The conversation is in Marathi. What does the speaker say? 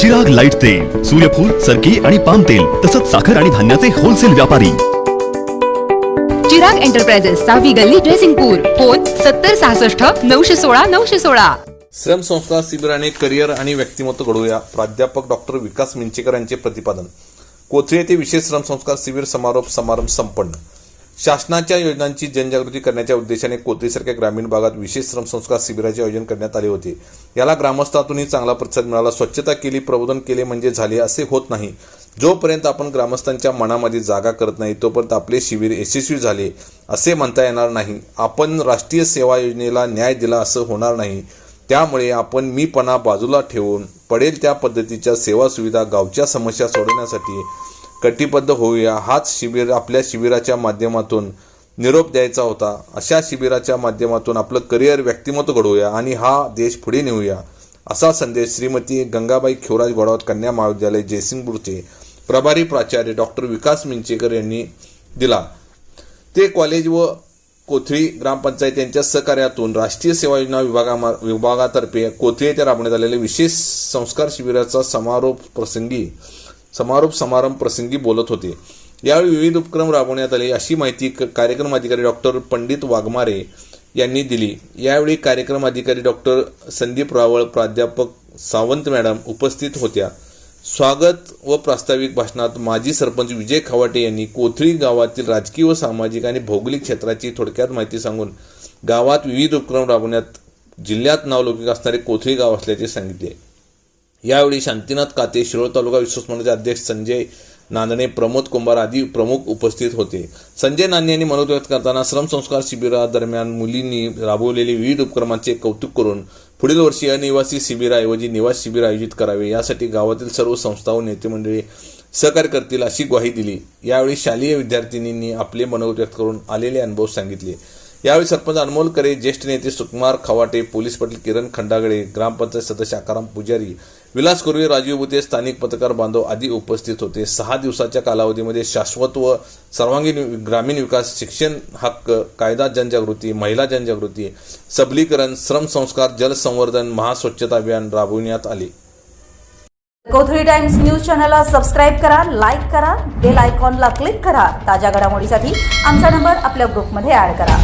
जग लाइट तेल सूर्यफूल सरकी आणि पाम तेल तसंच साखर आणि धान्याचे होलसेल व्यापारी. चिराग एंटरप्राइजेस सहावी गल्ली ड्रेसिंगपूर फोन सत्तर सहासष्ट नऊशे सोळा नऊशे सोळा. श्रमसंस्कार शिबिराने करिअर आणि व्यक्तिमत्व घडवूया. प्राध्यापक डॉक्टर विकास मिंचेकर यांचे प्रतिपादन. कोथळे येथे विशेष श्रमसंस्कार शिबिर समारोप समारंभ संपन्न. शासनाच्या योजनांची जनजागृती करण्याच्या उद्देशाने कोथळीसारख्या ग्रामीण भागात विशेष श्रमसंस्कार शिबिराचे आयोजन करण्यात आले होते. याला ग्रामस्थातूनही चांगला प्रतिसाद मिळाला. स्वच्छता केली प्रबोधन केले म्हणजे झाले असे होत नाही. जोपर्यंत आपण ग्रामस्थांच्या मनामध्ये जागा करत नाही तोपर्यंत आपले शिबिर यशस्वी झाले असे म्हणता येणार नाही. आपण राष्ट्रीय सेवा योजनेला न्याय दिला असं होणार नाही. त्यामुळे आपण मीपणा बाजूला ठेवून पडेल त्या पद्धतीच्या सेवा सुविधा गावच्या समस्या सोडवण्यासाठी कटिबद्ध होऊया. हाच शिबिर आपल्या शिबिराच्या माध्यमातून निरोप द्यायचा होता. अशा शिबिराच्या माध्यमातून आपलं करिअर व्यक्तिमत्व घडवूया आणि हा देश पुढे नेऊया असा संदेश श्रीमती गंगाबाई खेवराज गोडावत कन्या महाविद्यालय जयसिंगपूरचे प्रभारी प्राचार्य डॉक्टर विकास मिंचेकर यांनी दिला. ते कॉलेज व कोथळी ग्रामपंचायत यांच्या सहकार्यातून राष्ट्रीय सेवा योजना विभागा विभागातर्फे कोथळी येथे राबवण्यात आलेल्या विशेष संस्कार शिबिराचा समारोप प्रसंगी समारोप समारंभ प्रसंगी बोलत होते. यावेळी विविध उपक्रम राबवण्यात आले. अशी माहिती क- कार्यक्रम अधिकारी डॉक्टर पंडित वाघमारे यांनी दिली. यावेळी कार्यक्रम अधिकारी डॉक्टर संदीप रावळ प्राध्यापक सावंत मॅडम उपस्थित होत्या. स्वागत व प्रास्ताविक भाषणात माजी सरपंच विजय खवाटे यांनी कोथळी गावातील राजकीय व सामाजिक आणि भौगोलिक क्षेत्राची थोडक्यात माहिती सांगून गावात विविध उपक्रम राबवण्यात जिल्ह्यात नावलौकिक असणारे कोथळी गाव असल्याचे सांगितले. यावेळी शांतीनाथ काते शिरोळ तालुका विश्वास मंडळाचे अध्यक्ष संजय नांदणे प्रमोद कुंभार आदी प्रमुख उपस्थित होते. संजय नांदे यांनी मनोगत व्यक्त करताना श्रमसंस्कार शिबिरादरम्यान मुलींनी राबवलेले विविध उपक्रमांचे कौतुक करून पुढील वर्षी अनिवासी शिबिराऐवजी निवास शिबिर आयोजित करावे यासाठी गावातील सर्व संस्था व नेते मंडळी सहकार्य करतील अशी ग्वाही दिली. यावेळी शालेय विद्यार्थिनींनी आपले मनोगत व्यक्त करून आलेले अनुभव सांगितले. यावेळी सरपंच अनमोल करे ज्येष्ठ नेते सुकुमार खवाटे पोलीस पाटील किरण खंडागळे ग्रामपंचायत सदस्य आकाराम पुजारी विलास कुर्वे राजीव बुते स्थानिक पत्रकार बांधव आदी उपस्थित होते. सहा दिवसाच्या कालावधीमध्ये शाश्वत व सर्वांगीण ग्रामीण विकास शिक्षण हक्क कायदा जनजागृती महिला जनजागृती सबलीकरण श्रम संस्कार जलसंवर्धन महास्वच्छता अभियान राबविण्यात आले. कोथळी टाइम्स न्यूज चॅनलला सबस्क्राईब करा लाईक करा बेल आयकॉनला क्लिक करा. ताज्या घडामोडीसाठी आमचा नंबर आपल्या ग्रुपमध्ये ऍड करा.